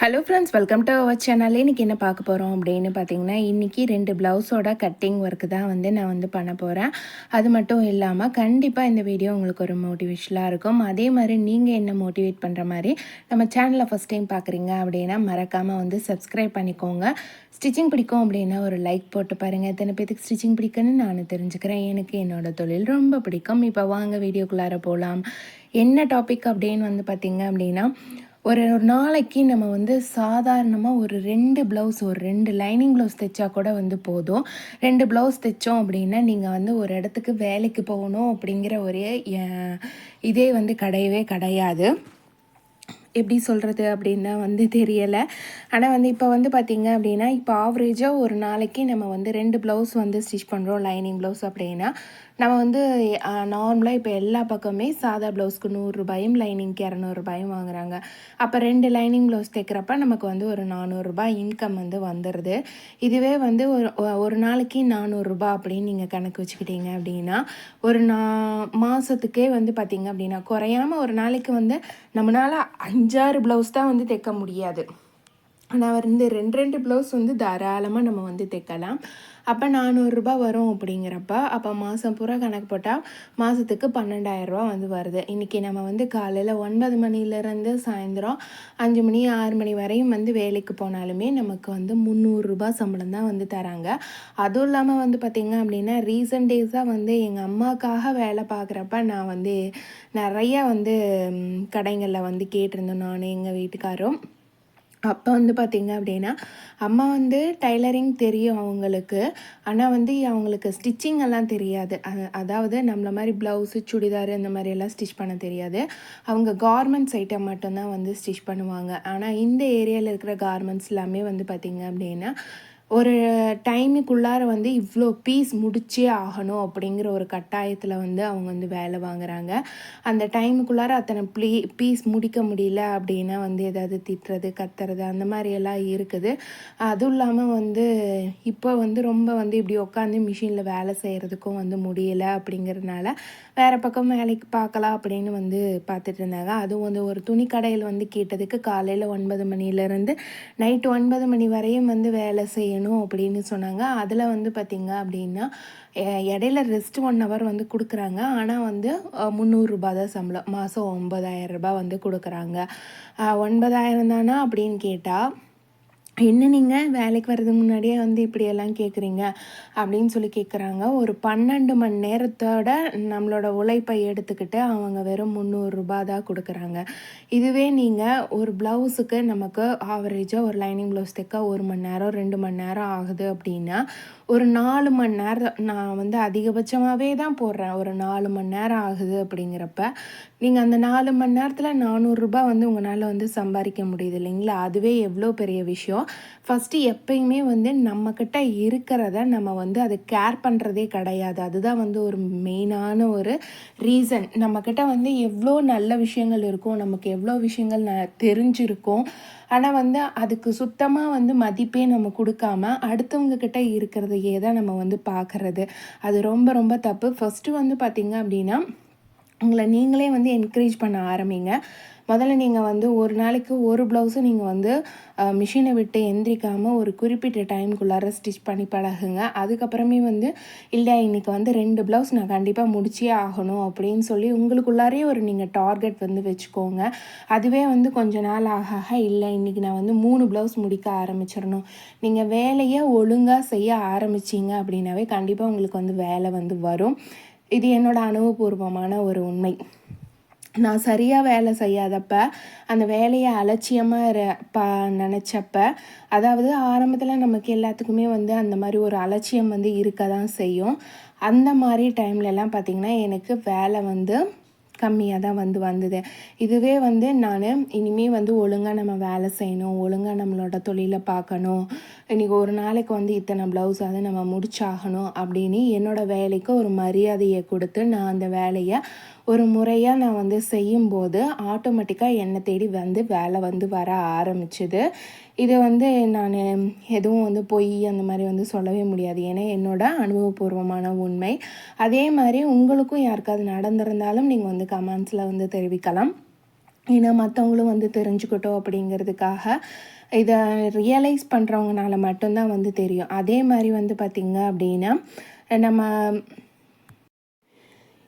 Hello friends welcome to our channel இன்றைக்கி என்ன பார்க்க போகிறோம் அப்படின்னு பார்த்தீங்கன்னா இன்றைக்கி ரெண்டு ப்ளவுஸோட கட்டிங் ஒர்க்கு தான் வந்து நான் வந்து பண்ண போகிறேன் அது மட்டும் இல்லாமல் கண்டிப்பாக இந்த வீடியோ உங்களுக்கு ஒரு மோட்டிவேஷனாக இருக்கும். அதே மாதிரி நீங்கள் என்ன மோட்டிவேட் பண்ணுற மாதிரி நம்ம சேனலை ஃபஸ்ட் டைம் பார்க்குறீங்க அப்படின்னா மறக்காமல் வந்து சப்ஸ்கிரைப் பண்ணிக்கோங்க. ஸ்டிச்சிங் பிடிக்கும் அப்படின்னா ஒரு லைக் போட்டு பாருங்கள் எத்தனை பேத்துக்கு ஸ்டிச்சிங் பிடிக்குன்னு நான் தெரிஞ்சுக்கிறேன். எனக்கு என்னோட தொழில் ரொம்ப பிடிக்கும். இப்போ வாங்க வீடியோக்குள்ளார போகலாம் என்ன டாபிக் அப்படின்னு வந்து பார்த்திங்க அப்படின்னா ஒரு ஒரு நாளைக்கு நம்ம வந்து சாதாரணமாக ஒரு ரெண்டு ப்ளவுஸ் ஒரு ரெண்டு லைனிங் ப்ளவுஸ் தைச்சா கூட வந்து போதும். ரெண்டு ப்ளவுஸ் தைச்சோம் அப்படின்னா நீங்கள் வந்து ஒரு இடத்துக்கு வேலைக்கு போகணும் அப்படிங்கிற ஒரே இதே வந்து கிடையவே கிடையாது. எப்படி சொல்கிறது அப்படின்னா வந்து தெரியலை. ஆனால் வந்து இப்போ வந்து பார்த்திங்க அப்படின்னா இப்போ ஆவரேஜாக ஒரு நாளைக்கு நம்ம வந்து ரெண்டு ப்ளவுஸ் வந்து ஸ்டிச் பண்ணுறோம் லைனிங் ப்ளவுஸ் அப்படின்னா. நம்ம வந்து நார்மலாக இப்போ எல்லா பக்கமே சாதா ப்ளவுஸ்க்கு நூறுரூபாயும் லைனிங்க்கு இரநூறுபாயும் வாங்குறாங்க. அப்போ ரெண்டு லைனிங் ப்ளவுஸ் தைக்கிறப்ப நமக்கு வந்து ஒரு நானூறுரூபா இன்கம் வந்து வந்துடுது இதுவே வந்து ஒரு ஒரு நாளைக்கு நானூறுரூபா அப்படின்னு நீங்கள் கணக்கு வச்சுக்கிட்டீங்க அப்படின்னா ஒரு நா மாதத்துக்கே வந்து பார்த்திங்க அப்படின்னா குறையாம ஒரு நாளைக்கு வந்து நம்மளால் அஞ்சாறு ப்ளவுஸ் தான் வந்து தைக்க முடியாது. ஆனால் வந்து ரெண்டு ரெண்டு ப்ளவுஸ் வந்து தாராளமாக நம்ம வந்து தைக்கலாம். அப்போ நானூறுரூபா வரும் அப்படிங்கிறப்ப அப்போ மாதம் பூரா கணக்கு போட்டால் மாதத்துக்கு பன்னெண்டாயிரரூபா வந்து வருது. இன்றைக்கி நம்ம வந்து காலையில் ஒன்பது மணிலேருந்து சாயந்தரம் அஞ்சு மணி ஆறு மணி வரையும் வந்து வேலைக்கு போனாலுமே நமக்கு வந்து முந்நூறுரூபா சம்பளம் தான் வந்து தராங்க. அதுவும் இல்லாமல் வந்து பார்த்திங்க அப்படின்னா ரீசன்ட் டேஸாக வந்து எங்கள் அம்மாக்காக வேலை பார்க்குறப்ப நான் வந்து நிறையா வந்து கடைங்களில் வந்து கேட்டிருந்தோம் நான் எங்கள் வீட்டுக்காரும். அப்போ வந்து பார்த்திங்க அப்படின்னா அம்மா வந்து டைலரிங் தெரியும் அவங்களுக்கு. ஆனால் வந்து அவங்களுக்கு ஸ்டிச்சிங் எல்லாம் தெரியாது. அதாவது நம்மள மாதிரி ப்ளவுஸு சுடிதார் இந்த மாதிரி எல்லாம் ஸ்டிச் பண்ண தெரியாது. அவங்க கார்மெண்ட்ஸ் ஐட்டம் மட்டும்தான் வந்து ஸ்டிச் பண்ணுவாங்க. ஆனால் இந்த ஏரியாவில் இருக்கிற கார்மெண்ட்ஸ் எல்லாமே வந்து பார்த்திங்க அப்படின்னா ஒரு டைமுக்குள்ளார வந்து இவ்வளோ பீஸ் முடிச்சே ஆகணும் அப்படிங்கிற ஒரு கட்டாயத்தில் வந்து அவங்க வந்து வேலை வாங்குறாங்க. அந்த டைமுக்குள்ளார அத்தனை ப்ளீ பீஸ் முடிக்க முடியல அப்படின்னா வந்து ஏதாவது திட்டுறது கத்துறது அந்த மாதிரியெல்லாம் இருக்குது. அதுவும் இல்லாமல் வந்து இப்போ வந்து ரொம்ப வந்து இப்படி உட்காந்து மிஷினில் வேலை செய்கிறதுக்கும் வந்து முடியலை அப்படிங்கிறதுனால வேறு பக்கம் வேலைக்கு பார்க்கலாம் அப்படின்னு வந்து பார்த்துட்டு இருந்தாங்க. அதுவும் வந்து ஒரு துணி கடையில் வந்து கேட்டதுக்கு காலையில் ஒன்பது மணிலேருந்து நைட்டு ஒன்பது மணி வரையும் வந்து வேலை செய்யணும் அப்படின்னு சொன்னாங்க. அதில் வந்து பார்த்திங்க அப்படின்னா இடையில ரெஸ்ட் ஒன் ஹவர் வந்து கொடுக்குறாங்க. ஆனால் வந்து முந்நூறுரூபா தான் சம்பளம். மாதம் ஒம்பதாயிரம் ரூபாய் வந்து கொடுக்குறாங்க. ஒன்பதாயிரம் தானா அப்படின்னு கேட்டால் என்ன நீங்கள் வேலைக்கு வர்றதுக்கு முன்னாடியே வந்து இப்படியெல்லாம் கேட்குறீங்க அப்படின்னு சொல்லி கேட்குறாங்க ஒரு பன்னெண்டு மணி நேரத்தோட நம்மளோட உழைப்பை எடுத்துக்கிட்டு அவங்க வெறும் முந்நூறுரூபா தான் கொடுக்குறாங்க. இதுவே நீங்கள் ஒரு ப்ளவுஸுக்கு நமக்கு ஆவரேஜாக ஒரு லைனிங் ப்ளவுஸ் தைக்க ஒரு மணி நேரம் ரெண்டு மணி நேரம் ஆகுது அப்படின்னா ஒரு நாலு மணி நேரம் நான் வந்து அதிகபட்சமாகவே தான் போடுறேன். ஒரு நாலு மணி நேரம் ஆகுது அப்படிங்கிறப்ப நீங்கள் அந்த நாலு மணி நேரத்தில் நானூறுரூபா வந்து உங்களால் வந்து சம்பாதிக்க முடியுது இல்லைங்களா? அதுவே எவ்வளோ பெரிய விஷயம். ஃபஸ்ட்டு எப்பயுமே வந்து நம்மக்கிட்ட இருக்கிறத நம்ம வந்து அதை கேர் பண்ணுறதே கிடையாது. அதுதான் வந்து ஒரு மெயினான ஒரு ரீசன் நம்மக்கிட்ட வந்து எவ்வளோ நல்ல விஷயங்கள் இருக்கும் நமக்கு எவ்வளோ விஷயங்கள் ந தெரிஞ்சிருக்கும் ஆனால் வந்து அதுக்கு சுத்தமாக வந்து மதிப்பே நம்ம கொடுக்காம அடுத்தவங்கக்கிட்ட இருக்கிறதையே தான் நம்ம வந்து பார்க்குறது. அது ரொம்ப ரொம்ப தப்பு. ஃபஸ்ட்டு வந்து பார்த்திங்க அப்படின்னா உங்களை நீங்களே வந்து என்கரேஜ் பண்ண ஆரம்பிங்க. முதல்ல நீங்கள் வந்து ஒரு நாளைக்கு ஒரு ப்ளவுஸும் நீங்கள் வந்து மிஷினை விட்டு எந்திரிக்காமல் ஒரு குறிப்பிட்ட டைமுக்குள்ளார ஸ்டிச் பண்ணி பழகுங்க. அதுக்கப்புறமே வந்து இல்லை இன்னைக்கு வந்து ரெண்டு ப்ளவுஸ் நான் கண்டிப்பாக முடிச்சே ஆகணும் அப்படின்னு சொல்லி உங்களுக்குள்ளாரே ஒரு நீங்கள் டார்கெட் வந்து வச்சுக்கோங்க. அதுவே வந்து கொஞ்ச நாள் ஆக ஆக இல்லை இன்றைக்கி நான் வந்து மூணு ப்ளவுஸ் முடிக்க ஆரம்பிச்சிடணும். நீங்கள் வேலையை ஒழுங்காக செய்ய ஆரம்பிச்சிங்க அப்படின்னாவே கண்டிப்பாக உங்களுக்கு வந்து வேலை வந்து வரும். இது என்னோட அனுபவபூர்வமான ஒரு உண்மை. நான் சரியாக வேலை செய்யாதப்ப அந்த வேலையை அலட்சியமாக பா நினச்சப்ப அதாவது ஆரம்பத்தில் நமக்கு எல்லாத்துக்குமே வந்து அந்த மாதிரி ஒரு அலட்சியம் வந்து இருக்க தான் செய்யும். அந்த மாதிரி டைம்லலாம் பார்த்திங்கன்னா எனக்கு வேலை வந்து கம்மியாக தான் வந்து வந்தது. இதுவே வந்து நான் இனிமேல் வந்து ஒழுங்காக நம்ம வேலை செய்யணும் ஒழுங்காக நம்மளோட தொழிலை பார்க்கணும். இன்றைக்கி ஒரு நாளைக்கு வந்து இத்தனை ப்ளவுஸ் அதை நம்ம முடிச்சாகணும் அப்படின்னு என்னோடய வேலைக்கு ஒரு மரியாதையை கொடுத்து நான் அந்த வேலையை ஒரு முறையாக நான் வந்து செய்யும்போது ஆட்டோமேட்டிக்காக என்னை தேடி வந்து வேலை வந்து வர ஆரம்பிச்சுது. இதை வந்து நான் எதுவும் வந்து பொய் அந்த மாதிரி வந்து சொல்லவே முடியாது. ஏன்னா என்னோட அனுபவபூர்வமான உண்மை. அதே மாதிரி உங்களுக்கும் யாருக்காவது நடந்திருந்தாலும் நீங்கள் வந்து கமெண்ட்ஸில் வந்து தெரிவிக்கலாம். ஏன்னா மற்றவங்களும் வந்து தெரிஞ்சுக்கிட்டோம் அப்படிங்கிறதுக்காக இதை ரியலைஸ் பண்ணுறவங்கனால மட்டும்தான் வந்து தெரியும். அதே மாதிரி வந்து பார்த்திங்க அப்படின்னா நம்ம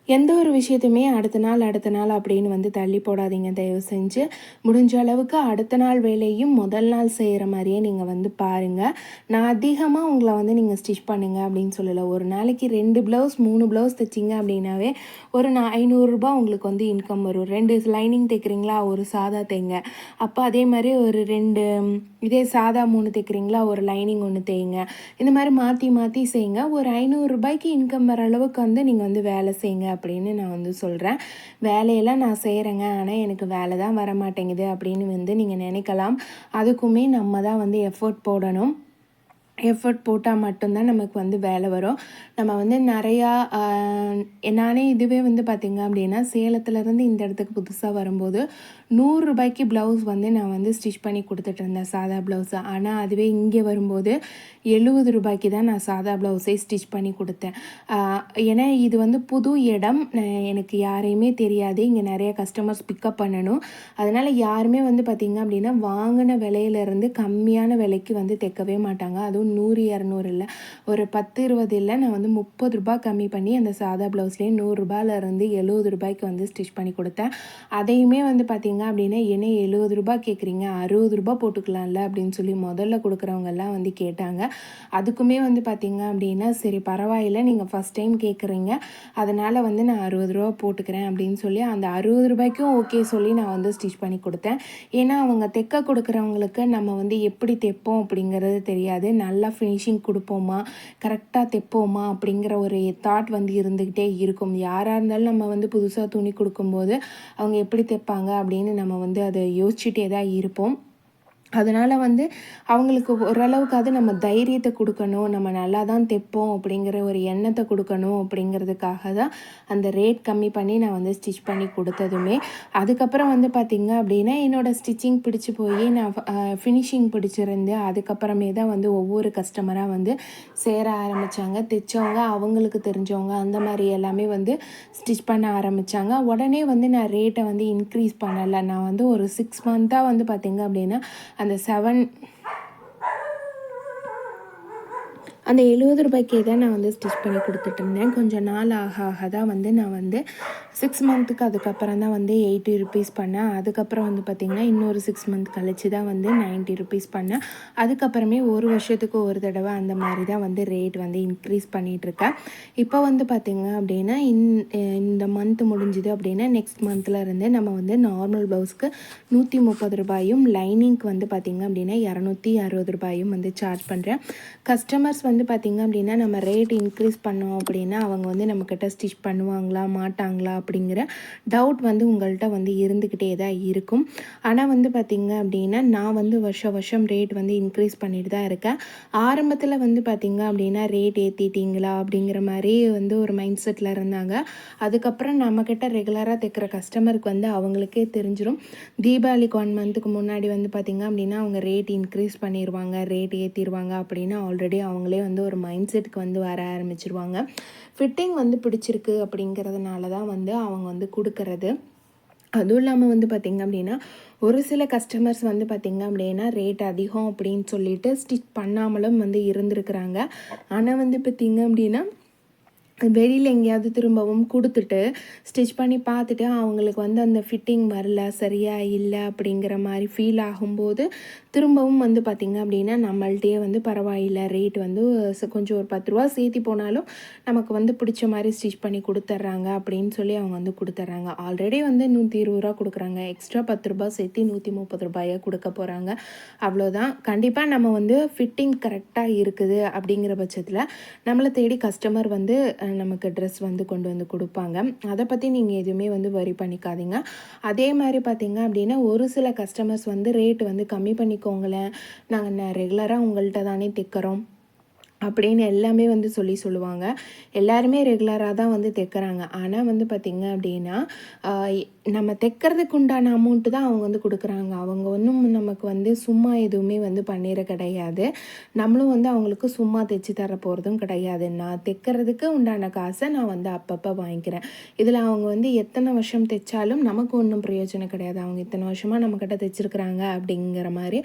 எந்த ஒரு விஷயத்தையுமே அடுத்த நாள் அடுத்த நாள் அப்படின்னு வந்து தள்ளி போடாதீங்க. தயவு செஞ்சு முடிஞ்ச அளவுக்கு அடுத்த நாள் வேலையும் முதல் நாள் செய்கிற மாதிரியே நீங்கள் வந்து பாருங்கள் நான் அதிகமாக உங்களை வந்து நீங்கள் ஸ்டிச் பண்ணுங்கள் அப்படின்னு சொல்லலை. ஒரு நாளைக்கு ரெண்டு ப்ளவுஸ் மூணு ப்ளவுஸ் தைச்சிங்க அப்படின்னாவே ஒரு நான் ஐநூறுரூபா உங்களுக்கு வந்து இன்கம் வரும். ரெண்டு லைனிங் தைக்கிறீங்களா ஒரு சாதா தைங்க. அப்போ அதே மாதிரி ஒரு ரெண்டு இதே சாதா மூணு தைக்கிறீங்களா ஒரு லைனிங் ஒன்று தேய்ங்க இந்த மாதிரி மாற்றி மாற்றி செய்யுங்க ஒரு ஐநூறுரூபாய்க்கு இன்கம் வர அளவுக்கு வந்து நீங்கள் வந்து வேலை செய்யுங்க அப்படின்னு நான் வந்து சொல்கிறேன் வேலையெல்லாம் நான் செய்கிறேங்க ஆனால் எனக்கு வேலை தான் வர மாட்டேங்குது அப்படின்னு வந்து நீங்கள் நினைக்கலாம். அதுக்குமே நம்ம தான் வந்து எஃபோர்ட் போடணும். எஃபர்ட் போட்டால் மட்டும்தான் நமக்கு வந்து வேலை வரும். நம்ம வந்து நிறையா நானே இதுவே வந்து பார்த்திங்க அப்படின்னா சேலத்துலேருந்து இந்த இடத்துக்கு புதுசாக வரும்போது நூறுரூபாய்க்கு ப்ளவுஸ் வந்து நான் வந்து ஸ்டிச் பண்ணி கொடுத்துட்டு இருந்தேன் சாதா ப்ளவுஸை ஆனால் அதுவே இங்கே வரும்போது எழுபது ரூபாய்க்கு தான் நான் சாதா ப்ளவுஸே ஸ்டிச் பண்ணி கொடுத்தேன். ஏன்னா இது வந்து புது இடம். எனக்கு யாரையுமே தெரியாது. இங்கே நிறைய கஸ்டமர்ஸ் பிக்கப் பண்ணணும். அதனால் யாருமே வந்து பார்த்திங்க அப்படின்னா வாங்கின விலையிலேருந்து கம்மியான விலைக்கு வந்து தைக்கவே மாட்டாங்க. அதுவும் நூறு இரநூறு இல்லை. ஒரு பத்து இருபது இல்லை. நான் வந்து முப்பது ரூபாய் கம்மி பண்ணி அந்த சாதா ப்ளவுஸ்லேயே நூறுரூபாலேருந்து எழுபது ரூபாய்க்கு வந்து ஸ்டிச் பண்ணி கொடுத்தேன். அதையுமே வந்து பார்த்திங்க கேட்குறீங்க அப்படின்னா என்ன எழுபது ரூபா கேட்குறீங்க அறுபது ரூபா போட்டுக்கலாம்ல அப்படின்னு சொல்லி முதல்ல கொடுக்குறவங்கெல்லாம் வந்து கேட்டாங்க. அதுக்குமே வந்து பார்த்திங்க அப்படின்னா சரி பரவாயில்ல நீங்கள் ஃபஸ்ட் டைம் கேட்குறீங்க. அதனால் வந்து நான் அறுபது ரூபா போட்டுக்கிறேன் அப்படின்னு சொல்லி அந்த அறுபது ரூபாய்க்கும் ஓகே சொல்லி நான் வந்து ஸ்டிச் பண்ணி கொடுத்தேன். ஏன்னா அவங்க தைக்க கொடுக்குறவங்களுக்கு நம்ம வந்து எப்படி தைப்போம் அப்படிங்கிறது தெரியாது. நல்லா ஃபினிஷிங் கொடுப்போமா கரெக்டாக தைப்போமா அப்படிங்கிற ஒரு தாட் வந்து இருந்துக்கிட்டே இருக்கும். யாராக இருந்தாலும் நம்ம வந்து புதுசாக துணி கொடுக்கும்போது அவங்க எப்படி தைப்பாங்க அப்படின்னு அப்படின்னு நம்ம வந்து அதை யோசிச்சுட்டே தான் இருப்போம். அதனால் வந்து அவங்களுக்கு ஓரளவுக்காவது நம்ம தைரியத்தை கொடுக்கணும் நம்ம நல்லா தான் தைப்போம் அப்படிங்கிற ஒரு எண்ணத்தை கொடுக்கணும் அப்படிங்கிறதுக்காக தான் அந்த ரேட் கம்மி பண்ணி நான் வந்து ஸ்டிச் பண்ணி கொடுத்ததுமே. அதுக்கப்புறம் வந்து பார்த்திங்க அப்படின்னா என்னோடய ஸ்டிச்சிங் பிடிச்சி போய் நான் ஃபினிஷிங் பிடிச்சிருந்து அதுக்கப்புறமே தான் வந்து ஒவ்வொரு கஸ்டமராக வந்து சேர ஆரம்பித்தாங்க தைச்சவங்க அவங்களுக்கு தெரிஞ்சவங்க அந்த மாதிரி எல்லாமே வந்து ஸ்டிச் பண்ண ஆரம்பித்தாங்க உடனே வந்து நான் ரேட்டை வந்து இன்க்ரீஸ் பண்ணலை. நான் வந்து ஒரு சிக்ஸ் மந்த்தாக வந்து பார்த்திங்க அப்படின்னா அந்த செவன் அந்த எழுபது ரூபாய்க்கே தான் நான் வந்து ஸ்டிச் பண்ணி கொடுத்துட்டு இருந்தேன். கொஞ்சம் நாள் ஆக ஆக தான் வந்து நான் வந்து சிக்ஸ் மந்த்துக்கு அதுக்கப்புறம் தான் வந்து எயிட்டி ருபீஸ் பண்ணேன். அதுக்கப்புறம் வந்து பார்த்திங்கன்னா இன்னொரு சிக்ஸ் மந்த் கழிச்சு தான் வந்து நைன்ட்டி ருபீஸ் பண்ணேன். அதுக்கப்புறமே ஒரு வருஷத்துக்கு ஒரு தடவை அந்த மாதிரி தான் வந்து ரேட் வந்து இன்க்ரீஸ் பண்ணிகிட்ருக்கேன் இப்போ வந்து பார்த்திங்க அப்படின்னா இன் இந்த மந்த் முடிஞ்சுது அப்படின்னா நெக்ஸ்ட் மந்த்தில் இருந்து நம்ம வந்து நார்மல் ப்ளவுஸ்க்கு நூற்றி முப்பது ரூபாயும் லைனிங்க்கு வந்து பார்த்திங்க அப்படின்னா இரநூத்தி அறுபது ரூபாயும் வந்து சார்ஜ் பண்ணுறேன் கஸ்டமர்ஸ் வந்து வந்து பார்த்திங்க அப்படின்னா நம்ம ரேட் இன்க்ரீஸ் பண்ணோம் அப்படின்னா அவங்க வந்து நம்மக்கிட்ட ஸ்டிச் பண்ணுவாங்களா மாட்டாங்களா அப்படிங்கிற டவுட் வந்து உங்கள்கிட்ட வந்து இருந்துக்கிட்டே தான் இருக்கும். ஆனால் வந்து பார்த்திங்க அப்படின்னா நான் வந்து வருஷம் வருஷம் ரேட் வந்து இன்க்ரீஸ் பண்ணிட்டு தான் இருக்கேன். ஆரம்பத்தில் வந்து பார்த்திங்க அப்படின்னா ரேட் ஏற்றிட்டீங்களா அப்படிங்கிற மாதிரி வந்து ஒரு மைண்ட் செட்டில் இருந்தாங்க. அதுக்கப்புறம் நம்மக்கிட்ட ரெகுலராக தைக்கிற கஸ்டமருக்கு வந்து அவங்களுக்கே தெரிஞ்சிடும் தீபாவளிக்கு ஒன் மந்த்துக்கு முன்னாடி வந்து பார்த்திங்க அப்படின்னா அவங்க ரேட் இன்க்ரீஸ் பண்ணிடுவாங்க ரேட் ஏற்றிடுவாங்க அப்படின்னு ஆல்ரெடி அவங்களே வந்து ஒரு மைண்ட் செட்டுக்கு வந்து வர ஆரம்பிச்சிருவாங்க. ஃபிட்டிங் வந்து பிடிச்சிருக்கு அப்படிங்கிறதுனால தான் வந்து அவங்க வந்து கொடுக்கறது. அதுவும் இல்லாமல் வந்து பார்த்திங்க அப்படின்னா ஒரு சில கஸ்டமர்ஸ் வந்து பார்த்திங்க அப்படின்னா ரேட் அதிகம் அப்படின்னு சொல்லிட்டு ஸ்டிச் பண்ணாமலும் வந்து இருந்திருக்கிறாங்க. ஆனால் வந்து பார்த்திங்க அப்படின்னா வெளியில் எங்கேயாவது திரும்பவும் கொடுத்துட்டு ஸ்டிச் பண்ணி பார்த்துட்டு அவங்களுக்கு வந்து அந்த ஃபிட்டிங் வரல சரியாக இல்லை அப்படிங்கிற மாதிரி ஃபீல் ஆகும்போது திரும்பவும் வந்து பார்த்திங்க அப்படின்னா நம்மள்கிட்டயே வந்து பரவாயில்ல ரேட் வந்து கொஞ்சம் ஒரு பத்து ரூபா சேர்த்தி போனாலும் நமக்கு வந்து பிடிச்ச மாதிரி ஸ்டிச் பண்ணி கொடுத்துட்றாங்க அப்படின்னு சொல்லி அவங்க வந்து கொடுத்துட்றாங்க. ஆல்ரெடி வந்து நூற்றி இருபது ரூபா கொடுக்குறாங்க. எக்ஸ்ட்ரா பத்து ரூபா சேர்த்து நூற்றி முப்பது ரூபாயாக கொடுக்க போகிறாங்க அவ்வளோதான். கண்டிப்பாக நம்ம வந்து ஃபிட்டிங் கரெக்டாக இருக்குது அப்படிங்கிற பட்சத்தில் நம்மளை தேடி கஸ்டமர் வந்து நமக்கு ட்ரெஸ் வந்து கொண்டு வந்து கொடுப்பாங்க. அதை பற்றி நீங்கள் எதுவுமே வந்து வரி பண்ணிக்காதீங்க. அதே மாதிரி பார்த்திங்க அப்படின்னா ஒரு சில கஸ்டமர்ஸ் வந்து ரேட் வந்து கம்மி பண்ணிக்கோங்களேன். நாங்கள் ரெகுலராக உங்கள்கிட்ட தானே தைக்கிறோம். அப்படின்னு எல்லாமே வந்து சொல்லி சொல்லுவாங்க. எல்லாருமே ரெகுலராக தான் வந்து தைக்கிறாங்க. ஆனால் வந்து பார்த்திங்க அப்படின்னா நம்ம தைக்கிறதுக்கு உண்டான அமௌண்ட்டு தான் அவங்க வந்து கொடுக்குறாங்க. அவங்க ஒன்றும் நமக்கு வந்து சும்மா எதுவுமே வந்து பண்ணிட கிடையாது. நம்மளும் வந்து அவங்களுக்கு சும்மா தைச்சி தர போகிறதும் கிடையாது. நான் தைக்கிறதுக்கு உண்டான காசை நான் வந்து அப்பப்போ வாங்கிக்கிறேன். இதில் அவங்க வந்து எத்தனை வருஷம் தைச்சாலும் நமக்கு ஒன்றும் பிரயோஜனம் கிடையாது. அவங்க இத்தனை வருஷமாக நம்மக்கிட்ட தைச்சிருக்கிறாங்க அப்படிங்கிற மாதிரி.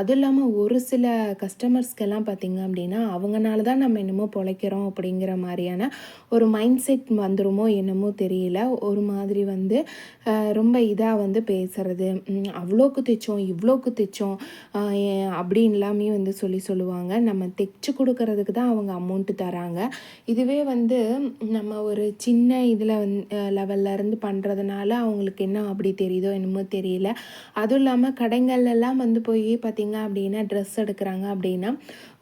அதுவும் இல்லாமல் ஒரு சில கஸ்டமர்ஸ்க்கெல்லாம் பார்த்திங்க அப்படின்னா அவங்க அவங்கனால தான் நம்ம என்னமோ பிழைக்கிறோம் அப்படிங்கிற மாதிரியான ஒரு மைண்ட் செட் வந்துருமோ என்னமோ தெரியல. ஒரு மாதிரி வந்து ரொம்ப இதாக வந்து பேசுகிறது அவ்வளோக்கு தைச்சோம் இவ்வளோக்கு தைச்சோம் அப்படின்லாமே வந்து சொல்லி சொல்லுவாங்க. நம்ம தைச்சு கொடுக்கறதுக்கு தான் அவங்க அமௌண்ட்டு தராங்க. இதுவே வந்து நம்ம ஒரு சின்ன இதில் வந்து லெவல்லேருந்து பண்ணுறதுனால அவங்களுக்கு என்ன அப்படி தெரியுதோ என்னமோ தெரியல. அதுவும் இல்லாமல் கடைகள்லாம் வந்து போய் பார்த்திங்க அப்படின்னா ட்ரெஸ் எடுக்கிறாங்க அப்படின்னா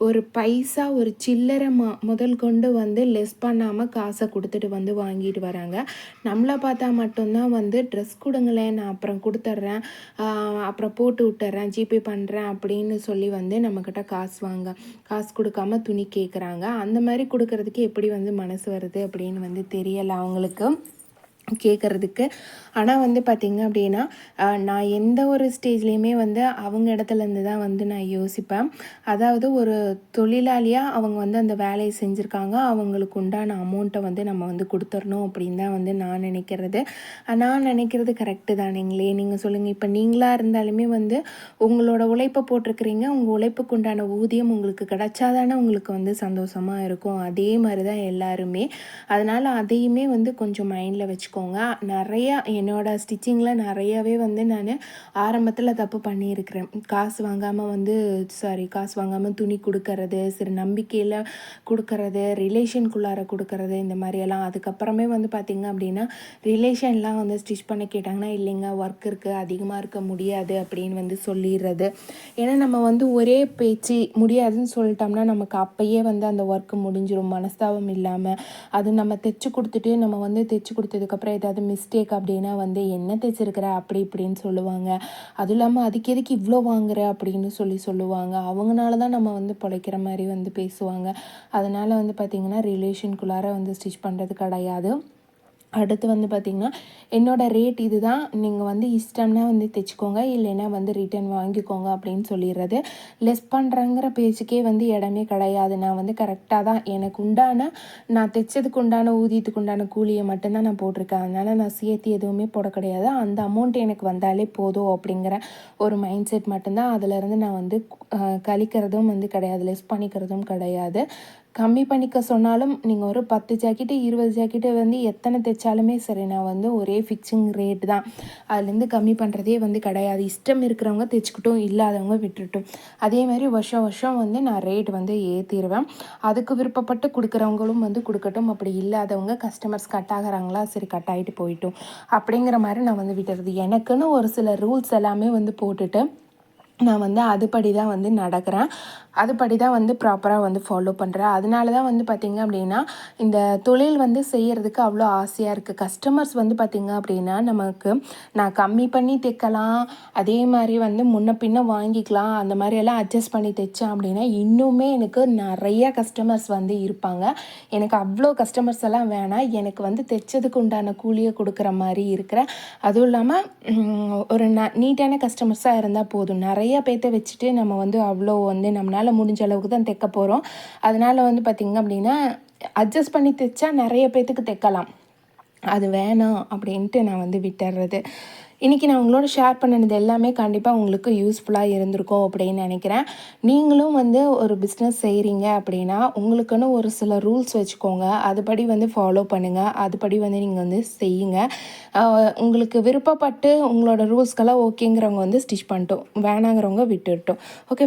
ஒரு பைசா ஒரு ஒரு சில்லறை ம முதல் கொண்டு வந்து லெஸ் பண்ணாமல் காசை கொடுத்துட்டு வந்து வாங்கிட்டு வராங்க. நம்மளை பார்த்தா மட்டும்தான் வந்து ட்ரெஸ் கொடுங்களேன் நான் அப்புறம் கொடுத்துட்றேன் அப்புறம் போட்டு விட்டுறேன் ஜிபே பண்ணுறேன் அப்படின்னு சொல்லி வந்து நம்மக்கிட்ட காசு வாங்க காசு கொடுக்காம துணி கேட்குறாங்க அந்த மாதிரி கொடுக்கறதுக்கு எப்படி வந்து மனசு வருது அப்படின்னு வந்து தெரியலை அவங்களுக்கு. கேட்குறதுக்கு ஆனால் வந்து பார்த்திங்க அப்படின்னா நான் எந்த ஒரு ஸ்டேஜ்லேயுமே வந்து அவங்க இடத்துலேருந்து தான் வந்து நான் யோசிப்பேன். அதாவது ஒரு தொழிலாளியாக அவங்க வந்து அந்த வேலையை செஞ்சுருக்காங்க அவங்களுக்கு உண்டான அமௌண்ட்டை வந்து நம்ம வந்து கொடுத்துடணும் அப்படின்னு தான் வந்து நான் நினைக்கிறது. நான் நினைக்கிறது கரெக்டு தானேங்களே. நீங்கள் சொல்லுங்கள் இப்போ நீங்களாக இருந்தாலுமே வந்து உங்களோட உழைப்பை போட்டிருக்கிறீங்க உங்கள் உழைப்புக்கு உண்டான ஊதியம் உங்களுக்கு கிடைச்சாதானே உங்களுக்கு வந்து சந்தோஷமாக இருக்கும். அதே மாதிரி தான் எல்லாருமே. அதனால் அதையுமே வந்து கொஞ்சம் மைண்டில் வச்சுக்கோங்க. நிறையா என்னோடய ஸ்டிச்சிங்கில் நிறையவே வந்து நான் ஆரம்பத்தில் தப்பு பண்ணியிருக்கிறேன். காசு வாங்காமல் வந்து சாரி காசு வாங்காமல் துணி கொடுக்கறது சரி நம்பிக்கையில் கொடுக்கறது ரிலேஷனுக்குள்ளார கொடுக்கறது இந்த மாதிரியெல்லாம். அதுக்கப்புறமே வந்து பார்த்திங்க அப்படின்னா ரிலேஷன்லாம் வந்து ஸ்டிச் பண்ண கேட்டாங்கன்னா இல்லைங்க ஒர்க் இருக்குது அதிகமாக இருக்க முடியாது அப்படின்னு வந்து சொல்லிடுறது. ஏன்னா நம்ம வந்து ஒரே பேச்சு முடியாதுன்னு சொல்லிட்டோம்னா நமக்கு அப்போயே வந்து அந்த ஒர்க்கு முடிஞ்சிடும் மனஸ்தாபம் இல்லாமல் அது நம்ம தைச்சி கொடுத்துட்டு நம்ம வந்து தைச்சி கொடுத்ததுக்கப்புறம் ஏதாவது மிஸ்டேக் அப்படின்னா வந்து என்ன தைச்சிருக்கிற? அப்படி இப்படின்னு சொல்லுவாங்க. அதுவும் இல்லாமல் அதுக்கு எதுக்கு இவ்வளோ வாங்குற? அப்படின்னு சொல்லி சொல்லுவாங்க. அவங்கனால தான் நம்ம வந்து பிழைக்கிற மாதிரி வந்து பேசுவாங்க. அதனால் வந்து பார்த்திங்கன்னா ரிலேஷனுக்குள்ளார வந்து ஸ்டிச் பண்ணுறது கிடையாது. அடுத்து வந்து பார்த்திங்கன்னா என்னோடய ரேட் இது தான் நீங்கள் வந்து இஷ்டம்னா வந்து தைச்சிக்கோங்க. இல்லைன்னா வந்து ரிட்டன் வாங்கிக்கோங்க அப்படின்னு சொல்லிடுறது லெஸ் பண்ணுறங்கிற பேச்சுக்கே வந்து இடமே கிடையாது. நான் வந்து கரெக்டாக தான் எனக்கு உண்டான நான் தைச்சதுக்கு உண்டான ஊதியத்துக்கு உண்டான கூலியை மட்டும்தான் நான் போட்டிருக்கேன். அதனால் நான் சேர்த்து எதுவுமே போட கிடையாது. அந்த அமௌண்ட் எனக்கு வந்தாலே போதும் அப்படிங்கிற ஒரு மைண்ட் செட் மட்டும்தான் அதிலேருந்து நான் வந்து கழிக்கிறதும் வந்து கிடையாது. லெஸ் பண்ணிக்கிறதும் கிடையாது. கம்மி பண்ணிக்க சொன்னாலும் நீங்கள் ஒரு பத்து ஜாக்கெட்டு இருபது ஜாக்கெட்டு வந்து எத்தனை தைச்சாலுமே சரி நான் வந்து ஒரே ஃபிக்ஸிங் ரேட் தான். அதுலேருந்து கம்மி பண்ணுறதே வந்து கிடையாது. இஷ்டம் இருக்கிறவங்க தைச்சிக்கிட்டும் இல்லாதவங்க விட்டுட்டும். அதே மாதிரி வருஷம் வருஷம் வந்து நான் ரேட் வந்து ஏற்றிடுவேன் அதுக்கு விருப்பப்பட்டு கொடுக்குறவங்களும் வந்து கொடுக்கட்டும். அப்படி இல்லாதவங்க கஸ்டமர்ஸ் கட் ஆகிறாங்களா சரி கட் ஆகிட்டு போயிட்டும். அப்படிங்கிற மாதிரி நான் வந்து விட்டுறது. எனக்குன்னு ஒரு சில ரூல்ஸ் எல்லாமே வந்து போட்டுட்டு நான் வந்து அதுபடி தான் வந்து நடக்கிறேன். அதுபடி தான் வந்து ப்ராப்பராக வந்து ஃபாலோ பண்ணுறேன் அதனால தான் வந்து பார்த்திங்க அப்படின்னா இந்த தொழில் வந்து செய்கிறதுக்கு அவ்வளோ ஆசையாக இருக்குது கஸ்டமர்ஸ் வந்து பார்த்திங்க அப்படின்னா நமக்கு நான் கம்மி பண்ணி தைக்கலாம் அதே மாதிரி வந்து முன்ன பின்ன வாங்கிக்கலாம் அந்த மாதிரி எல்லாம் அட்ஜஸ்ட் பண்ணி தைச்சேன் அப்படின்னா இன்னுமே எனக்கு நிறைய கஸ்டமர்ஸ் வந்து இருப்பாங்க. எனக்கு அவ்வளோ கஸ்டமர்ஸ் எல்லாம் வேணாம். எனக்கு வந்து தைச்சதுக்கு உண்டான கூலியை கொடுக்குற மாதிரி இருக்கிற. அதுவும் இல்லாமல் ஒரு ந நீட்டான கஸ்டமர்ஸாக இருந்தால் போதும். நிறைய பேர்த்த வச்சுட்டு நம்ம வந்து அவ்வளோ வந்து நம்மளால் முடிஞ்ச அளவுக்கு தான் தைக்க போகிறோம் அதனால் வந்து பார்த்திங்க அப்படின்னா அட்ஜஸ்ட் பண்ணி தைச்சா நிறைய பேர்த்துக்கு தைக்கலாம். அது வேணாம் அப்படின்ட்டு நான் வந்து விட்டுறது. இன்றைக்கி நான் உங்களோட ஷேர் பண்ணினது எல்லாமே கண்டிப்பாக உங்களுக்கு யூஸ்ஃபுல்லாக இருந்திருக்கும் அப்படின்னு நினைக்கிறேன். நீங்களும் வந்து ஒரு பிஸ்னஸ் செய்கிறீங்க அப்படின்னா உங்களுக்குன்னு ஒரு சில ரூல்ஸ் வச்சுக்கோங்க. அதுபடி வந்து ஃபாலோ பண்ணுங்கள் அதுபடி வந்து நீங்கள் வந்து செய்யுங்க. உங்களுக்கு விருப்பப்பட்டு உங்களோட ரூல்ஸ்க்கெல்லாம் ஓகேங்கிறவங்க வந்து ஸ்டிச் பண்ணிட்டோம். வேணாங்கிறவங்க விட்டுட்டோம். ஓகே